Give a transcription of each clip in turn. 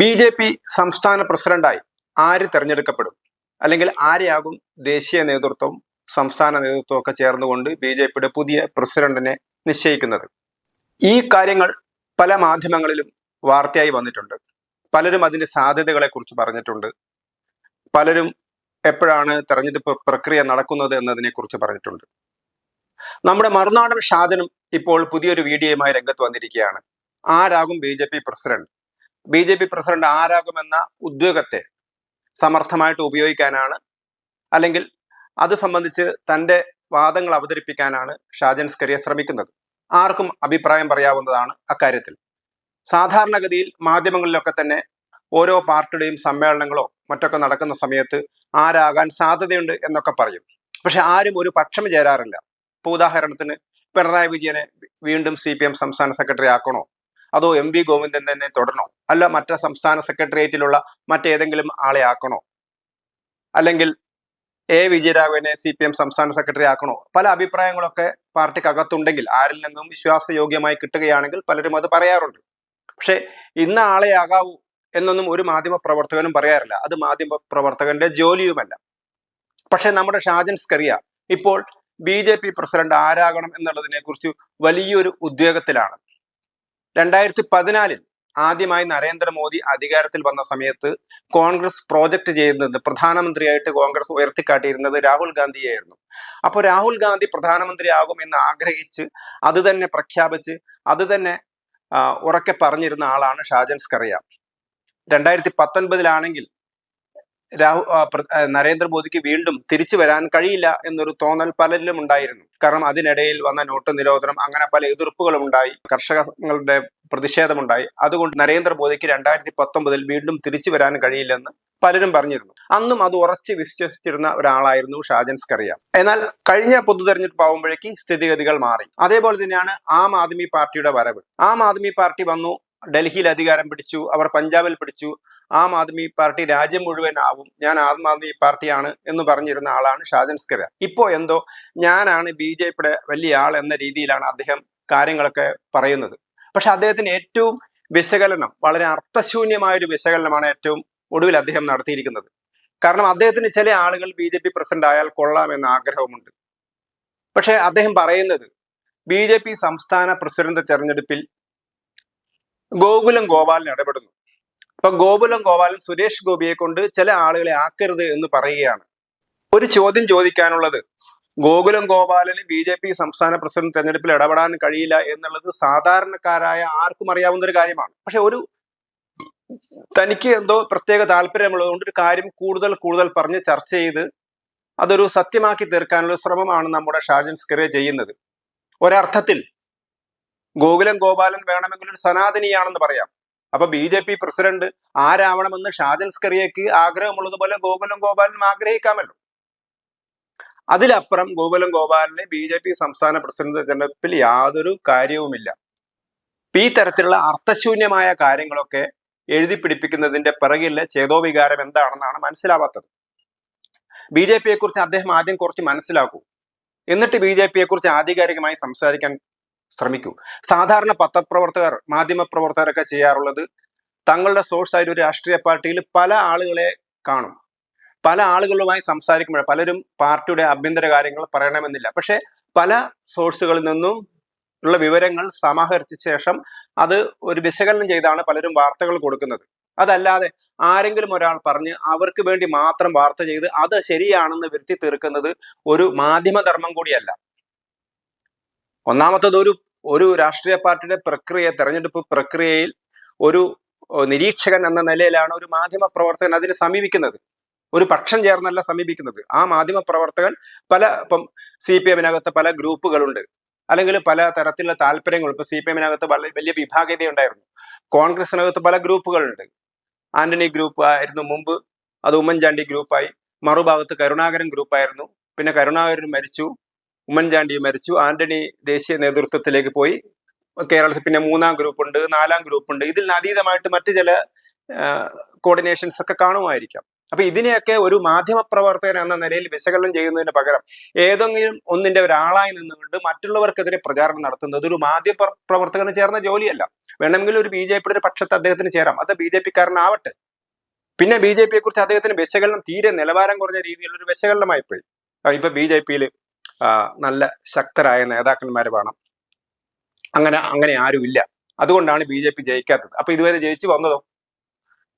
B J P സംസ്ഥാന പ്രസിഡന്റായി ആര് തെരഞ്ഞെടുക്കപ്പെടും? അല്ലെങ്കിൽ ആരെയാകും ദേശീയ നേതൃത്വം സംസ്ഥാന നേതൃത്വം ഒക്കെ ചേർന്നുകൊണ്ട് ബി ജെ പിയുടെ പുതിയ പ്രസിഡന്റിനെ നിശ്ചയിക്കുന്നത്? ഈ കാര്യങ്ങൾ പല മാധ്യമങ്ങളിലും വാർത്തയായി വന്നിട്ടുണ്ട്. പലരും അതിന്റെ സാധ്യതകളെ കുറിച്ച് പറഞ്ഞിട്ടുണ്ട്. പലരും എപ്പോഴാണ് തെരഞ്ഞെടുപ്പ് പ്രക്രിയ നടക്കുന്നത് എന്നതിനെ കുറിച്ച് പറഞ്ഞിട്ടുണ്ട്. നമ്മുടെ മറുനാടൻ ഷാജനും ഇപ്പോൾ പുതിയൊരു വീഡിയോയുമായി രംഗത്ത് വന്നിരിക്കുകയാണ്. ആരാകും B J P president? B J P president ആരാകുമെന്ന ഉദ്യോഗത്തെ സമർത്ഥമായിട്ട് ഉപയോഗിക്കാനാണ് അല്ലെങ്കിൽ അത് സംബന്ധിച്ച് തന്റെ വാദങ്ങൾ അവതരിപ്പിക്കാനാണ് ഷാജൻ സ്കറിയ ശ്രമിക്കുന്നത്. ആർക്കും അഭിപ്രായം പറയാവുന്നതാണ് അക്കാര്യത്തിൽ. സാധാരണഗതിയിൽ മാധ്യമങ്ങളിലൊക്കെ തന്നെ ഓരോ പാർട്ടിയുടെയും സമ്മേളനങ്ങളോ മറ്റൊക്കെ നടക്കുന്ന സമയത്ത് ആരാകാൻ സാധ്യതയുണ്ട് എന്നൊക്കെ പറയും. പക്ഷെ ആരും ഒരു പക്ഷം ചേരാറില്ല. ഇപ്പൊ ഉദാഹരണത്തിന് പിണറായി വിജയനെ വീണ്ടും സി സംസ്ഥാന സെക്രട്ടറി ആക്കണോ? അതോ എം വി ഗോവിന്ദൻ തന്നെ തുടരണോ? അല്ല മറ്റ സംസ്ഥാന സെക്രട്ടേറിയറ്റിലുള്ള മറ്റേതെങ്കിലും ആളെ ആക്കണോ? അല്ലെങ്കിൽ എ വിജയരാഘവനെ സി പി എം സംസ്ഥാന സെക്രട്ടറി ആക്കണോ? പല അഭിപ്രായങ്ങളൊക്കെ പാർട്ടിക്കകത്തുണ്ടെങ്കിൽ ആരിൽ നിന്നും വിശ്വാസയോഗ്യമായി കിട്ടുകയാണെങ്കിൽ പലരും അത് പറയാറുണ്ട്. പക്ഷെ ഇന്ന ആളെ ആകാവൂ എന്നൊന്നും ഒരു മാധ്യമ പ്രവർത്തകനും പറയാറില്ല. അത് മാധ്യമ പ്രവർത്തകന്റെ ജോലിയുമല്ല. പക്ഷെ നമ്മുടെ ഷാജൻ സ്കറിയ ഇപ്പോൾ ബി ജെ പി പ്രസിഡന്റ് ആരാകണം എന്നുള്ളതിനെ കുറിച്ച് വലിയൊരു ഉദ്യോഗത്തിലാണ് രണ്ടായിരത്തി പതിനാലിൽ ആദ്യമായി നരേന്ദ്രമോദി അധികാരത്തിൽ വന്ന സമയത്ത് കോൺഗ്രസ് പ്രോജക്റ്റ് ചെയ്യുന്നത് പ്രധാനമന്ത്രിയായിട്ട് കോൺഗ്രസ് ഉയർത്തിക്കാട്ടിയിരുന്നത് രാഹുൽ ഗാന്ധിയായിരുന്നു. അപ്പോൾ രാഹുൽ ഗാന്ധി പ്രധാനമന്ത്രിയാകും എന്ന് ആഗ്രഹിച്ച് അത് തന്നെ പ്രഖ്യാപിച്ച് അത് തന്നെ ഉറക്കെ പറഞ്ഞിരുന്ന ആളാണ് ഷാജൻ സ്കറിയ രണ്ടായിരത്തി പത്തൊൻപതിലാണെങ്കിൽ രാഹു നരേന്ദ്രമോദിക്ക് വീണ്ടും തിരിച്ചു വരാൻ കഴിയില്ല എന്നൊരു തോന്നൽ പലരിലും ഉണ്ടായിരുന്നു. കാരണം അതിനിടയിൽ വന്ന നോട്ട് നിരോധനം അങ്ങനെ പല എതിർപ്പുകളും ഉണ്ടായി. കർഷകങ്ങളുടെ പ്രതിഷേധമുണ്ടായി. അതുകൊണ്ട് നരേന്ദ്രമോദിക്ക് രണ്ടായിരത്തി പത്തൊമ്പതിൽ വീണ്ടും തിരിച്ചു വരാൻ കഴിയില്ലെന്ന് പലരും പറഞ്ഞിരുന്നു. അന്നും അത് ഉറച്ച് വിശ്വസിച്ചിരുന്ന ഒരാളായിരുന്നു ഷാജൻ സ്കറിയ. എന്നാൽ കഴിഞ്ഞ പൊതു തെരഞ്ഞെടുപ്പ് ആവുമ്പോഴേക്ക് സ്ഥിതിഗതികൾ മാറി. അതേപോലെ തന്നെയാണ് ആം ആദ്മി പാർട്ടിയുടെ വരവ്. ആം ആദ്മി പാർട്ടി വന്നു ഡൽഹിയിൽ അധികാരം പിടിച്ചു അവർ പഞ്ചാബിൽ പിടിച്ചു ആം ആദ്മി പാർട്ടി രാജ്യം മുഴുവൻ ആവും ഞാൻ ആം ആദ്മി പാർട്ടിയാണ് എന്ന് പറഞ്ഞിരുന്ന ആളാണ് ഷാജൻ സ്കര ഇപ്പോ എന്തോ ഞാനാണ് ബി ജെ പിയുടെ വലിയ ആൾ എന്ന രീതിയിലാണ് അദ്ദേഹം കാര്യങ്ങളൊക്കെ പറയുന്നത്. പക്ഷെ അദ്ദേഹത്തിന് ഏറ്റവും വിശകലനം വളരെ അർത്ഥശൂന്യമായ ഒരു വിശകലനമാണ് ഏറ്റവും ഒടുവിൽ അദ്ദേഹം നടത്തിയിരിക്കുന്നത്. കാരണം അദ്ദേഹത്തിന് ചില ആളുകൾ ബി ജെ പി പ്രസിഡന്റ് ആയാൽ കൊള്ളാമെന്ന ആഗ്രഹമുണ്ട്. പക്ഷെ അദ്ദേഹം പറയുന്നത് ബി ജെ പി സംസ്ഥാന പ്രസിഡന്റ് തെരഞ്ഞെടുപ്പിൽ ഗോകുലം ഗോപാലിന് ഇടപെടുന്നു. അപ്പൊ ഗോകുലം ഗോപാലൻ സുരേഷ് ഗോപിയെ കൊണ്ട് ചില ആളുകളെ ആക്കരുത് എന്ന് പറയുകയാണ്. ഒരു ചോദ്യം ചോദിക്കാനുള്ളത് ഗോകുലം ഗോപാലന് ബി ജെ പി സംസ്ഥാന പ്രസിഡന്റ് തെരഞ്ഞെടുപ്പിൽ ഇടപെടാൻ കഴിയില്ല എന്നുള്ളത് സാധാരണക്കാരായ ആർക്കും അറിയാവുന്ന ഒരു കാര്യമാണ്. പക്ഷെ ഒരു തനിക്ക് എന്തോ പ്രത്യേക താല്പര്യമുള്ളത് കൊണ്ട് ഒരു കാര്യം കൂടുതൽ കൂടുതൽ പറഞ്ഞ് ചർച്ച ചെയ്ത് അതൊരു സത്യമാക്കി തീർക്കാനുള്ള ശ്രമമാണ് നമ്മുടെ ഷാജൻ സ്കറെ ചെയ്യുന്നത്. ഒരർത്ഥത്തിൽ ഗോകുലം ഗോപാലൻ വേണമെങ്കിൽ ഒരു സനാതനിയാണെന്ന് പറയാം. അപ്പൊ ബി ജെ പി പ്രസിഡന്റ് ആരാവണമെന്ന് ഷാജൻ സ്കറിയക്ക് ആഗ്രഹമുള്ളതുപോലെ ഗോകുലം ഗോപാലനും ആഗ്രഹിക്കാമല്ലോ. അതിലപ്പുറം ഗോകുലം ഗോപാലിന് ബി ജെ പി സംസ്ഥാന പ്രസിഡന്റ് തെരഞ്ഞെടുപ്പിൽ യാതൊരു കാര്യവുമില്ല. ഈ തരത്തിലുള്ള അർത്ഥശൂന്യമായ കാര്യങ്ങളൊക്കെ എഴുതി പിടിപ്പിക്കുന്നതിന്റെ പിറകിലെ ചേതോവികാരം എന്താണെന്നാണ് മനസ്സിലാവാത്തത്. ബി ജെ പിയെ കുറിച്ച് അദ്ദേഹം ആദ്യം കുറച്ച് മനസ്സിലാക്കൂ. എന്നിട്ട് ബി ജെ പിയെ കുറിച്ച് ആധികാരികമായി സംസാരിക്കാൻ ശ്രമിക്കൂ. സാധാരണ പത്രപ്രവർത്തകർ മാധ്യമ പ്രവർത്തകരൊക്കെ ചെയ്യാറുള്ളത് തങ്ങളുടെ സോഴ്സ് ആയിട്ട് ഒരു രാഷ്ട്രീയ പാർട്ടിയിൽ പല ആളുകളെ കാണും. പല ആളുകളുമായി സംസാരിക്കുമ്പോൾ പലരും പാർട്ടിയുടെ ആഭ്യന്തര കാര്യങ്ങൾ പറയണമെന്നില്ല. പക്ഷേ പല സോഴ്സുകളിൽ നിന്നും ഉള്ള വിവരങ്ങൾ സമാഹരിച്ച ശേഷം അത് ഒരു വിശകലനം ചെയ്താണ് പലരും വാർത്തകൾ കൊടുക്കുന്നത്. അതല്ലാതെ ആരെങ്കിലും ഒരാൾ പറഞ്ഞ് അവർക്ക് വേണ്ടി മാത്രം വാർത്ത ചെയ്ത് അത് ശരിയാണെന്ന് വരുത്തി തീർക്കുന്നത് ഒരു മാധ്യമധർമ്മം കൂടിയല്ല. ഒന്നാമത്തത് ഒരു ഒരു രാഷ്ട്രീയ പാർട്ടിയുടെ പ്രക്രിയ തെരഞ്ഞെടുപ്പ് പ്രക്രിയയിൽ ഒരു നിരീക്ഷകൻ എന്ന നിലയിലാണ് ഒരു മാധ്യമ പ്രവർത്തകൻ അതിനെ സമീപിക്കുന്നത്. ഒരു പക്ഷം ചേർന്നല്ല സമീപിക്കുന്നത്. ആ മാധ്യമ പ്രവർത്തകൻ പല ഇപ്പം സി പി എമ്മിനകത്ത് പല ഗ്രൂപ്പുകളുണ്ട്. അല്ലെങ്കിൽ പല തരത്തിലുള്ള താല്പര്യങ്ങൾ. ഇപ്പൊ സി പി എമ്മിനകത്ത് വലിയ വിഭാഗീയത ഉണ്ടായിരുന്നു കോൺഗ്രസിനകത്ത് പല ഗ്രൂപ്പുകളുണ്ട്. ആന്റണി ഗ്രൂപ്പ് ആയിരുന്നു മുമ്പ്. അത് ഉമ്മൻചാണ്ടി ഗ്രൂപ്പായി. മറുഭാഗത്ത് കരുണാകരൻ ഗ്രൂപ്പായിരുന്നു. പിന്നെ കരുണാകരൻ മരിച്ചു. ഉമ്മൻചാണ്ടി മരിച്ചു. ആന്റണി ദേശീയ നേതൃത്വത്തിലേക്ക് പോയി. കേരളത്തിൽ പിന്നെ മൂന്നാം ഗ്രൂപ്പ് ഉണ്ട് നാലാം ഗ്രൂപ്പ് ഉണ്ട്. ഇതിൽ അതീതമായിട്ട് മറ്റു ചില കോർഡിനേഷൻസ് ഒക്കെ കാണുമായിരിക്കാം. അപ്പൊ ഇതിനെയൊക്കെ ഒരു മാധ്യമ പ്രവർത്തകൻ എന്ന നിലയിൽ വിശകലനം ചെയ്യുന്നതിന് പകരം ഏതെങ്കിലും ഒന്നിന്റെ ഒരാളായി നിന്നുകൊണ്ട് മറ്റുള്ളവർക്കെതിരെ പ്രചാരണം നടത്തുന്നത് ഒരു മാധ്യമ പ്ര- പ്രവർത്തകന് ചേർന്ന ജോലിയല്ല. വേണമെങ്കിൽ ഒരു ബി ജെ പിയുടെ പക്ഷത്ത് അദ്ദേഹത്തിന് ചേരാം. അത് ബി ജെ പിക്കാരനാവട്ടെ. പിന്നെ ബി ജെ പിയെ കുറിച്ച് അദ്ദേഹത്തിന് വിശകലനം തീരെ നിലവാരം കുറഞ്ഞ രീതിയിലുള്ള ഒരു വിശകലനമായി പോയി ഇപ്പൊ ബി ജെ പിയിൽ നല്ല ശക്തരായ നേതാക്കന്മാർ വേണം. അങ്ങനെ അങ്ങനെ ആരുമില്ല. അതുകൊണ്ടാണ് ബി ജെ പി ജയിക്കാത്തത്. അപ്പൊ ഇതുവരെ ജയിച്ചു വന്നതോ?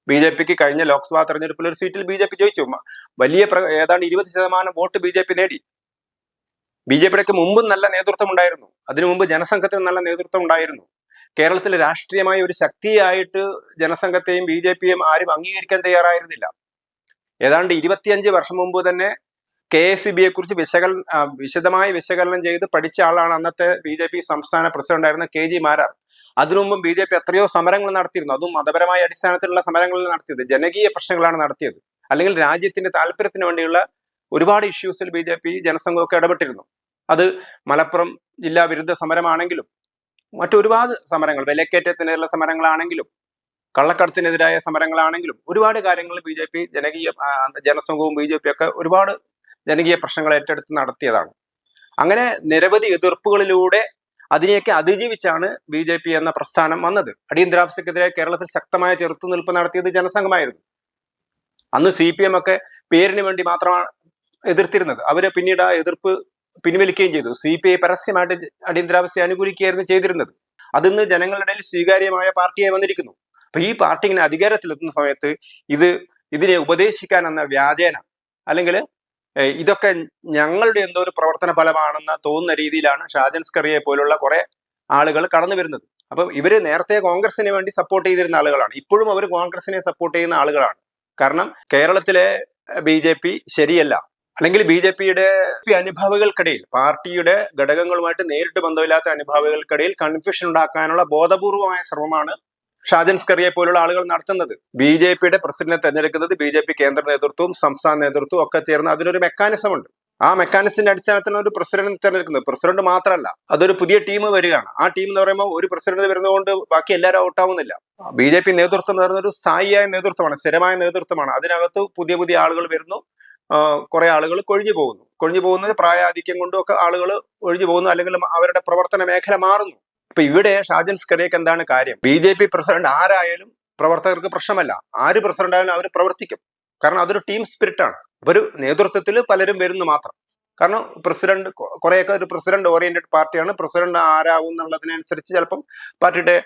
ബി ജെ പിക്ക് കഴിഞ്ഞ ലോക്സഭാ തെരഞ്ഞെടുപ്പിൽ ഒരു സീറ്റിൽ ബി ജെ പി ജയിച്ചു. വലിയ ഏതാണ്ട് ഇരുപത് ശതമാനം വോട്ട് ബി ജെ പി നേടി. ബി ജെ പിയുടെ മുമ്പും നല്ല നേതൃത്വം ഉണ്ടായിരുന്നു. അതിനു മുമ്പ് ജനസംഘത്തിന് നല്ല നേതൃത്വം ഉണ്ടായിരുന്നു. കേരളത്തിൽ രാഷ്ട്രീയമായ ഒരു ശക്തിയായിട്ട് ജനസംഘത്തെയും ബി ജെ പിയും ആരും അംഗീകരിക്കാൻ തയ്യാറായിരുന്നില്ല. ഏതാണ്ട് ഇരുപത്തിയഞ്ച് വർഷം മുമ്പ് തന്നെ കെ എസ് സി ബിയെ കുറിച്ച് വിശകലനം ആ, വിശദമായി വിശകലനം ചെയ്ത് പഠിച്ച ആളാണ് അന്നത്തെ ബി ജെ പി സംസ്ഥാന പ്രസിഡന്റായിരുന്ന കെ ജി മാരാർ. അതിനു മുമ്പ് ബി ജെ പി എത്രയോ സമരങ്ങൾ നടത്തിയിരുന്നു. അതും മതപരമായ അടിസ്ഥാനത്തിലുള്ള സമരങ്ങൾ നടത്തിയത്. ജനകീയ പ്രശ്നങ്ങളാണ് നടത്തിയത്. അല്ലെങ്കിൽ രാജ്യത്തിന്റെ താല്പര്യത്തിന് വേണ്ടിയുള്ള ഒരുപാട് ഇഷ്യൂസിൽ ബി ജെ പി ജനസംഘമൊക്കെ ഇടപെട്ടിരുന്നു. അത് മലപ്പുറം ജില്ലാ വിരുദ്ധ സമരമാണെങ്കിലും മറ്റൊരുപാട് സമരങ്ങൾ വിലക്കയറ്റത്തിനെതിരുള്ള സമരങ്ങളാണെങ്കിലും കള്ളക്കടത്തിനെതിരായ സമരങ്ങളാണെങ്കിലും ഒരുപാട് കാര്യങ്ങൾ ബി ജെ പി ജനകീയ ജനസംഘവും ബി ജെ പി ഒക്കെ ഒരുപാട് ജനകീയ പ്രശ്നങ്ങൾ ഏറ്റെടുത്ത് നടത്തിയതാണ്. അങ്ങനെ നിരവധി എതിർപ്പുകളിലൂടെ അതിനെയൊക്കെ അതിജീവിച്ചാണ് ബി ജെ പി എന്ന പ്രസ്ഥാനം വന്നത്. അടിയന്തരാവസ്ഥക്കെതിരെ കേരളത്തിൽ ശക്തമായ ചെറുത്തുനിൽപ്പ് നടത്തിയത് ജനസംഘമായിരുന്നു. അന്ന് സി പി എം ഒക്കെ പേരിന് വേണ്ടി മാത്രമാണ് എതിർത്തിരുന്നത്. അവർ പിന്നീട് ആ എതിർപ്പ് പിൻവലിക്കുകയും ചെയ്തു. സി പി ഐ പരസ്യമായിട്ട് അടിയന്തരാവസ്ഥയെ അനുകൂലിക്കുകയായിരുന്നു ചെയ്തിരുന്നത്. അതിന്ന് ജനങ്ങളുടെ ഇടയിൽ സ്വീകാര്യമായ പാർട്ടിയായി വന്നിരിക്കുന്നു. അപ്പൊ ഈ പാർട്ടി ഇങ്ങനെ അധികാരത്തിലെത്തുന്ന സമയത്ത് ഇത് ഇതിനെ ഉപദേശിക്കാൻ എന്ന വ്യാജേന അല്ലെങ്കിൽ ഇതൊക്കെ ഞങ്ങളുടെ എന്തോ ഒരു പ്രവർത്തന ഫലമാണെന്ന് തോന്നുന്ന രീതിയിലാണ് ഷാജൻ സ്കറിയെ പോലുള്ള കുറെ ആളുകൾ കടന്നു വരുന്നത്. അപ്പൊ ഇവർ നേരത്തെ കോൺഗ്രസിന് വേണ്ടി സപ്പോർട്ട് ചെയ്തിരുന്ന ആളുകളാണ്. ഇപ്പോഴും അവർ കോൺഗ്രസിനെ സപ്പോർട്ട് ചെയ്യുന്ന ആളുകളാണ്. കാരണം കേരളത്തിലെ ബി ജെ പി ശരിയല്ല. അല്ലെങ്കിൽ ബി ജെ പിയുടെ അനുഭാവികൾക്കിടയിൽ പാർട്ടിയുടെ ഘടകങ്ങളുമായിട്ട് നേരിട്ട് ബന്ധമില്ലാത്ത അനുഭാവികൾക്കിടയിൽ കൺഫ്യൂഷൻ ഉണ്ടാക്കാനുള്ള ബോധപൂർവമായ ശ്രമമാണ് ഷാജൻ സ്കറിയെ പോലുള്ള ആളുകൾ നടത്തുന്നത്. ബി ജെ പിയുടെ പ്രസിഡന്റിനെ തെരഞ്ഞെടുക്കുന്നത് ബി ജെ പി കേന്ദ്ര നേതൃത്വവും സംസ്ഥാന നേതൃത്വവും ഒക്കെ ചേർന്ന് അതിനൊരു മെക്കാനിസം ഉണ്ട്. ആ മെക്കാനിസത്തിന്റെ അടിസ്ഥാനത്തിലാണ് ഒരു പ്രസിഡന്റ് തെരഞ്ഞെടുക്കുന്നത്. പ്രസിഡന്റ് മാത്രമല്ല അതൊരു പുതിയ ടീം വരികയാണ്. ആ ടീം എന്ന് പറയുമ്പോൾ ഒരു പ്രസിഡന്റ് വരുന്നതുകൊണ്ട് ബാക്കി എല്ലാവരും ഔട്ടാവുന്നില്ല ബി ജെ പി നേതൃത്വം എന്ന് പറയുന്ന ഒരു സ്ഥായിയായ നേതൃത്വമാണ് സ്ഥിരമായ നേതൃത്വമാണ്. അതിനകത്ത് പുതിയ പുതിയ ആളുകൾ വരുന്നു. കുറെ ആളുകൾ കൊഴിഞ്ഞു പോകുന്നു. കൊഴിഞ്ഞു പോകുന്നത് പ്രായാധിക്യം കൊണ്ടും ഒക്കെ ആളുകൾ ഒഴിഞ്ഞു പോകുന്നു. അല്ലെങ്കിൽ അവരുടെ പ്രവർത്തന മേഖല മാറുന്നു. അപ്പൊ ഇവിടെ ഷാജൻ സ്കറിയക്ക് എന്താണ് കാര്യം? ബി ജെ പി പ്രസിഡന്റ് ആരായാലും പ്രവർത്തകർക്ക് പ്രശ്നമല്ല. ആര് പ്രസിഡന്റ് ആയാലും അവർ പ്രവർത്തിക്കും. കാരണം അതൊരു ടീം സ്പിരിറ്റ് ആണ് ഒരു നേതൃത്വത്തിൽ പലരും വരുന്നു മാത്രം. കാരണം പ്രസിഡന്റ് കുറെയൊക്കെ ഒരു പ്രസിഡന്റ് ഓറിയന്റഡ് പാർട്ടിയാണ്. പ്രസിഡന്റ് ആരാവും എന്നുള്ളതിനനുസരിച്ച് ചിലപ്പം പാർട്ടിയുടെ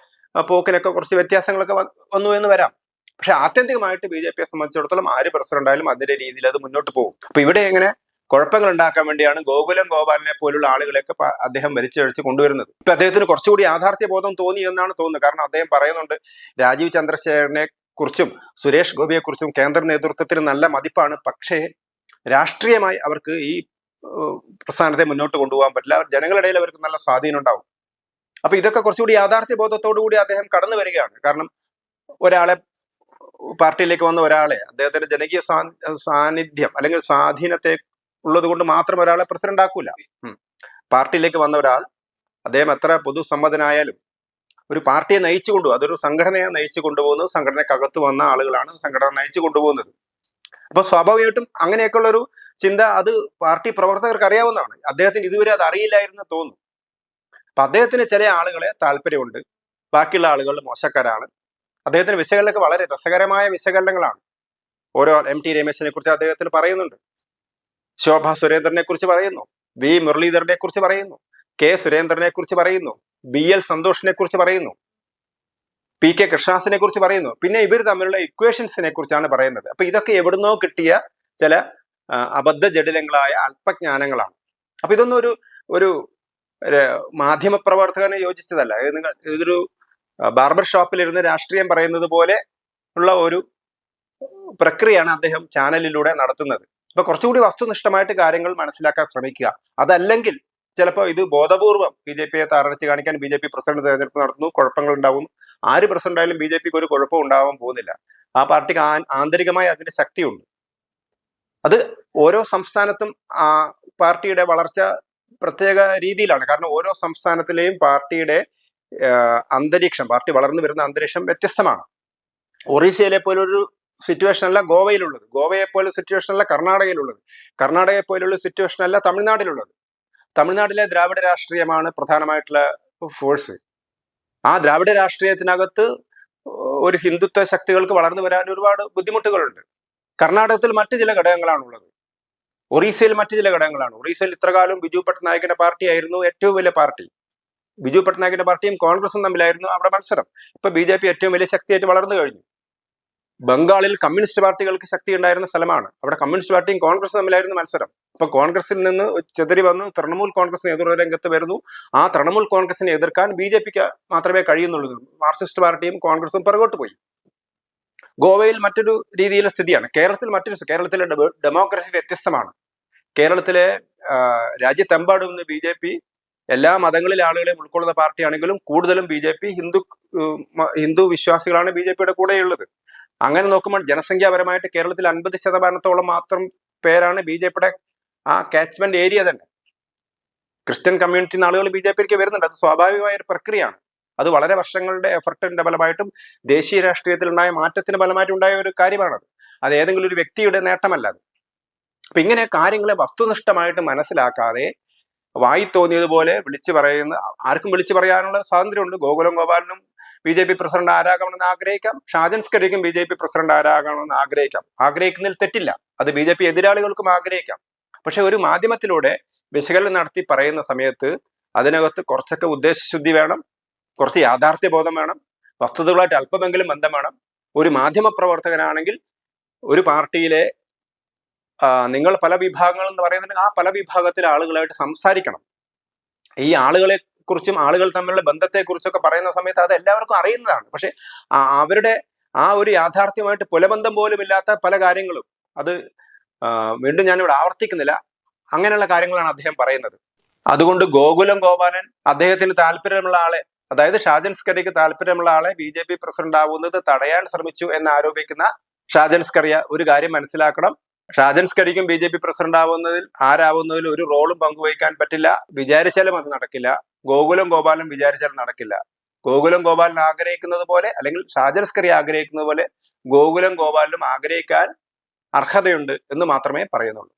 പോക്കിനൊക്കെ കുറച്ച് വ്യത്യാസങ്ങളൊക്കെ വന്നു എന്ന് വരാം. പക്ഷെ ആത്യന്തികമായിട്ട് ബി ജെ പിയെ സംബന്ധിച്ചിടത്തോളം ആര് പ്രസിഡന്റ് ആയാലും അതിന്റെ രീതിയിൽ അത് മുന്നോട്ട് പോകും. അപ്പൊ ഇവിടെ എങ്ങനെ കുഴപ്പങ്ങൾ ഉണ്ടാക്കാൻ വേണ്ടിയാണ് ഗോകുലം ഗോപാലിനെ പോലുള്ള ആളുകളെയൊക്കെ അദ്ദേഹം വലിച്ചഴിച്ച് കൊണ്ടുവരുന്നത്. ഇപ്പൊ അദ്ദേഹത്തിന് കുറച്ചുകൂടി യാഥാർത്ഥ്യ ബോധം തോന്നി എന്നാണ് തോന്നുന്നത്. കാരണം അദ്ദേഹം പറയുന്നുണ്ട് രാജീവ് ചന്ദ്രശേഖരനെ കുറിച്ചും സുരേഷ് ഗോപിയെ കുറിച്ചും കേന്ദ്ര നേതൃത്വത്തിന് നല്ല മതിപ്പാണ്. പക്ഷേ രാഷ്ട്രീയമായി അവർക്ക് ഈ പ്രസ്ഥാനത്തെ മുന്നോട്ട് കൊണ്ടുപോകാൻ പറ്റില്ല. ജനങ്ങളിടയിൽ അവർക്ക് നല്ല സ്വാധീനം ഉണ്ടാവും. അപ്പൊ ഇതൊക്കെ കുറച്ചുകൂടി യാഥാർത്ഥ്യ ബോധത്തോടു കൂടി അദ്ദേഹം കടന്നു വരികയാണ്. കാരണം ഒരാളെ പാർട്ടിയിലേക്ക് വന്ന ഒരാളെ അദ്ദേഹത്തിന്റെ ജനകീയ സാന്നിധ്യം അല്ലെങ്കിൽ സ്വാധീനത്തെ ഉള്ളത് കൊണ്ട് മാത്രം ഒരാളെ പ്രസിഡന്റ് ആക്കൂല. പാർട്ടിയിലേക്ക് വന്ന ഒരാൾ അദ്ദേഹം എത്ര പൊതുസമ്മതനായാലും ഒരു പാർട്ടിയെ നയിച്ചു കൊണ്ടുപോകും അതൊരു സംഘടനയെ നയിച്ചു കൊണ്ടുപോകുന്നത് സംഘടനക്കകത്ത് വന്ന ആളുകളാണ് സംഘടന നയിച്ചു കൊണ്ടുപോകുന്നത് അപ്പൊ സ്വാഭാവികമായിട്ടും അങ്ങനെയൊക്കെയുള്ള ഒരു ചിന്ത അത് പാർട്ടി പ്രവർത്തകർക്ക് അറിയാവുന്നതാണ്. അദ്ദേഹത്തിന് ഇതുവരെ അത് അറിയില്ലായിരുന്നു തോന്നുന്നു. അപ്പൊ അദ്ദേഹത്തിന് ചില ആളുകളെ താല്പര്യമുണ്ട്. ബാക്കിയുള്ള ആളുകൾ മോശക്കാരാണ്. അദ്ദേഹത്തിന് വിശകലനമൊക്കെ വളരെ രസകരമായ വിശകലനങ്ങളാണ്. ഓരോ എം ടി രമേശിനെ കുറിച്ച് അദ്ദേഹത്തിന് പറയുന്നുണ്ട്. ശോഭ സുരേന്ദ്രനെ കുറിച്ച് പറയുന്നു. വി. മുരളീധരനെ കുറിച്ച് പറയുന്നു. കെ. സുരേന്ദ്രനെ കുറിച്ച് പറയുന്നു. ബി. എൽ. സന്തോഷിനെ കുറിച്ച് പറയുന്നു. പി. കെ. കൃഷ്ണാസിനെ കുറിച്ച് പറയുന്നു. പിന്നെ ഇവർ തമ്മിലുള്ള ഇക്വേഷൻസിനെ കുറിച്ചാണ് പറയുന്നത്. അപ്പൊ ഇതൊക്കെ എവിടുന്നോ കിട്ടിയ ചില അബദ്ധ ജടിലങ്ങളായ അല്പജ്ഞാനങ്ങളാണ്. അപ്പൊ ഇതൊന്നും ഒരു ഒരു ഒരു മാധ്യമ പ്രവർത്തകനെ യോജിച്ചതല്ല. നിങ്ങൾ ഇതൊരു ബാർബർ ഷോപ്പിലിരുന്ന് രാഷ്ട്രീയം പറയുന്നത് പോലെ ഉള്ള ഒരു പ്രക്രിയയാണ് അദ്ദേഹം ചാനലിലൂടെ നടത്തുന്നത്. അപ്പൊ കുറച്ചുകൂടി വസ്തുനിഷ്ഠമായിട്ട് കാര്യങ്ങൾ മനസ്സിലാക്കാൻ ശ്രമിക്കുക. അതല്ലെങ്കിൽ ചിലപ്പോൾ ഇത് ബോധപൂർവം ബി ജെ പിയെ തറച്ച് കാണിക്കാൻ ബി ജെ പി പ്രസിഡന്റ് തെരഞ്ഞെടുപ്പ് നടത്തുന്നു കുഴപ്പങ്ങൾ ഉണ്ടാവും ആര് പ്രസിഡന്റ് ആയാലും ബി ജെ പിക്ക് ഒരു കുഴപ്പം ഉണ്ടാവാൻ പോകുന്നില്ല. ആ പാർട്ടിക്ക് ആന്തരികമായി അതിന്റെ ശക്തിയുണ്ട്. അത് ഓരോ സംസ്ഥാനത്തും ആ പാർട്ടിയുടെ വളർച്ച പ്രത്യേക രീതിയിലാണ്. കാരണം ഓരോ സംസ്ഥാനത്തിലെയും പാർട്ടിയുടെ അന്തരീക്ഷം പാർട്ടി വളർന്നു വരുന്ന അന്തരീക്ഷം വ്യത്യസ്തമാണ്. ഒറീസയിലെ പോലൊരു സിറ്റുവേഷൻ അല്ല ഗോവയിലുള്ളത്. ഗോവയെ പോലെ സിറ്റുവേഷൻ അല്ല കർണാടകയിലുള്ളത്. കർണാടകയെ സിറ്റുവേഷൻ അല്ല തമിഴ്നാട്ടിലുള്ളത്. തമിഴ്നാട്ടിലെ ദ്രാവിഡ രാഷ്ട്രീയമാണ് പ്രധാനമായിട്ടുള്ള ഫോഴ്സ് ആ ദ്രാവിഡ രാഷ്ട്രീയത്തിനകത്ത് ഒരു ഹിന്ദുത്വ ശക്തികൾക്ക് വളർന്നു വരാൻ ഒരുപാട് ബുദ്ധിമുട്ടുകളുണ്ട്. കർണാടകത്തിൽ മറ്റു ചില ഘടകങ്ങളാണുള്ളത്. ഒറീസയിൽ മറ്റു ചില ഘടകങ്ങളാണ്. ഒറീസയിൽ ഇത്രകാലം ബിജു പട്നായകിന്റെ പാർട്ടി ആയിരുന്നു ഏറ്റവും വലിയ പാർട്ടി. ബിജു പട്നായിക്കിന്റെ പാർട്ടിയും കോൺഗ്രസും തമ്മിലായിരുന്നു അവിടെ മത്സരം. ഇപ്പൊ ബി ജെ പി ഏറ്റവും വലിയ ശക്തിയായിട്ട് വളർന്നു കഴിഞ്ഞു. ബംഗാളിൽ കമ്മ്യൂണിസ്റ്റ് പാർട്ടികൾക്ക് ശക്തി ഉണ്ടായിരുന്ന സ്ഥലമാണ്. അവിടെ കമ്മ്യൂണിസ്റ്റ് പാർട്ടിയും കോൺഗ്രസ് തമ്മിലായിരുന്നു മത്സരം. ഇപ്പൊ കോൺഗ്രസിൽ നിന്ന് ചെതറി വന്നു തൃണമൂൽ കോൺഗ്രസിന് എതിർ രംഗത്ത് വരുന്നു. ആ തൃണമൂൽ കോൺഗ്രസിനെ എതിർക്കാൻ ബി ജെ പിക്ക് മാത്രമേ കഴിയുന്നുള്ളൂ. മാർക്സിസ്റ്റ് പാർട്ടിയും കോൺഗ്രസും പിറകോട്ട് പോയി. ഗോവയിൽ മറ്റൊരു രീതിയിലെ സ്ഥിതിയാണ്. കേരളത്തിൽ മറ്റൊരു കേരളത്തിലെ ഡെമോക്രസി വ്യത്യസ്തമാണ്. കേരളത്തിലെ രാജ്യത്തെമ്പാടും ഇന്ന് ബി ജെ പി എല്ലാ മതങ്ങളിലെ ആളുകളെ ഉൾക്കൊള്ളുന്ന പാർട്ടിയാണെങ്കിലും കൂടുതലും B J P Hindu Hindu വിശ്വാസികളാണ് ബി ജെ പിയുടെ കൂടെയുള്ളത്. അങ്ങനെ നോക്കുമ്പോൾ ജനസംഖ്യാപരമായിട്ട് കേരളത്തിൽ അൻപത് ശതമാനത്തോളം മാത്രം പേരാണ് ബി ജെ പിയുടെ ആ കാച്ച്മെന്റ് ഏരിയ തന്നെ. ക്രിസ്ത്യൻ കമ്മ്യൂണിറ്റി ആളുകൾ ബി ജെ പിക്ക് വരുന്നുണ്ട്. അത് സ്വാഭാവികമായ ഒരു പ്രക്രിയയാണ്. അത് വളരെ വർഷങ്ങളുടെ എഫർട്ടിന്റെ ഫലമായിട്ടും ദേശീയ രാഷ്ട്രീയത്തിൽ ഉണ്ടായ മാറ്റത്തിന് ഫലമായിട്ടും ഉണ്ടായ ഒരു കാര്യമാണത്. അത് ഏതെങ്കിലും ഒരു വ്യക്തിയുടെ നേട്ടമല്ല അത്. അപ്പൊ ഇങ്ങനെ കാര്യങ്ങളെ വസ്തുനിഷ്ഠമായിട്ട് മനസ്സിലാക്കാതെ വായി തോന്നിയതുപോലെ വിളിച്ചു പറയുന്ന ആർക്കും വിളിച്ചു പറയാനുള്ള സ്വാതന്ത്ര്യമുണ്ട്. ഗോകുലം ഗോപാലനും ബി ജെ പി പ്രസിഡന്റ് ആരാകണമെന്ന് ആഗ്രഹിക്കാം. ഷാജൻസ്കരിക്കും ബി ജെ പി പ്രസിഡന്റ് ആരാകണമെന്ന് ആഗ്രഹിക്കാം. ആഗ്രഹിക്കുന്നതിൽ തെറ്റില്ല. അത് ബി ജെ പി എതിരാളികൾക്കും ആഗ്രഹിക്കാം. പക്ഷെ ഒരു മാധ്യമത്തിലൂടെ വിശകലനം നടത്തി പറയുന്ന സമയത്ത് അതിനകത്ത് കുറച്ചൊക്കെ ഉദ്ദേശശുദ്ധി വേണം കുറച്ച് യാഥാർത്ഥ്യബോധം വേണം വസ്തുതകളായിട്ട് അല്പമെങ്കിലും ബന്ധം വേണം. ഒരു മാധ്യമ പ്രവർത്തകനാണെങ്കിൽ ഒരു പാർട്ടിയിലെ നിങ്ങൾ പല വിഭാഗങ്ങൾ എന്ന് പറയുന്നുണ്ടെങ്കിൽ ആ പല വിഭാഗത്തിലെ ആളുകളായിട്ട് സംസാരിക്കണം. ഈ ആളുകളെ കുറിച്ചും ആളുകൾ തമ്മിലുള്ള ബന്ധത്തെക്കുറിച്ചൊക്കെ പറയുന്ന സമയത്ത് അത് എല്ലാവർക്കും അറിയുന്നതാണ്. പക്ഷെ അവരുടെ ആ ഒരു യാഥാർത്ഥ്യമായിട്ട് പുലബന്ധം പോലും ഇല്ലാത്ത പല കാര്യങ്ങളും അത് വീണ്ടും ഞാനിവിടെ ആവർത്തിക്കുന്നില്ല. അങ്ങനെയുള്ള കാര്യങ്ങളാണ് അദ്ദേഹം പറയുന്നത്. അതുകൊണ്ട് ഗോകുലം ഗോപാലൻ അദ്ദേഹത്തിന് താല്പര്യമുള്ള ആളെ അതായത് ഷാജൻ സ്കറിക്ക് താല്പര്യമുള്ള ആളെ ബി ജെ പി പ്രസിഡന്റ് ആവുന്നത് തടയാൻ ശ്രമിച്ചു എന്ന് ആരോപിക്കുന്ന ഷാജൻ സ്കറിയ ഒരു കാര്യം മനസ്സിലാക്കണം. ഷാജൻസ്കരിക്കും ബി ജെ പി പ്രസിഡന്റ് ആവുന്നതിൽ ആരാവുന്നതിൽ ഒരു റോളും പങ്കുവഹിക്കാൻ പറ്റില്ല. വിചാരിച്ചാലും അത് നടക്കില്ല. ഗോകുലം ഗോപാലൻ വിചാരിച്ചാലും നടക്കില്ല. ഗോകുലം ഗോപാലൻ ആഗ്രഹിക്കുന്നത് പോലെ അല്ലെങ്കിൽ ഷാജൻ സ്കറി ആഗ്രഹിക്കുന്നത് പോലെ ഗോകുലം ഗോപാലനും ആഗ്രഹിക്കാൻ അർഹതയുണ്ട് എന്ന് മാത്രമേ പറയുന്നുള്ളൂ.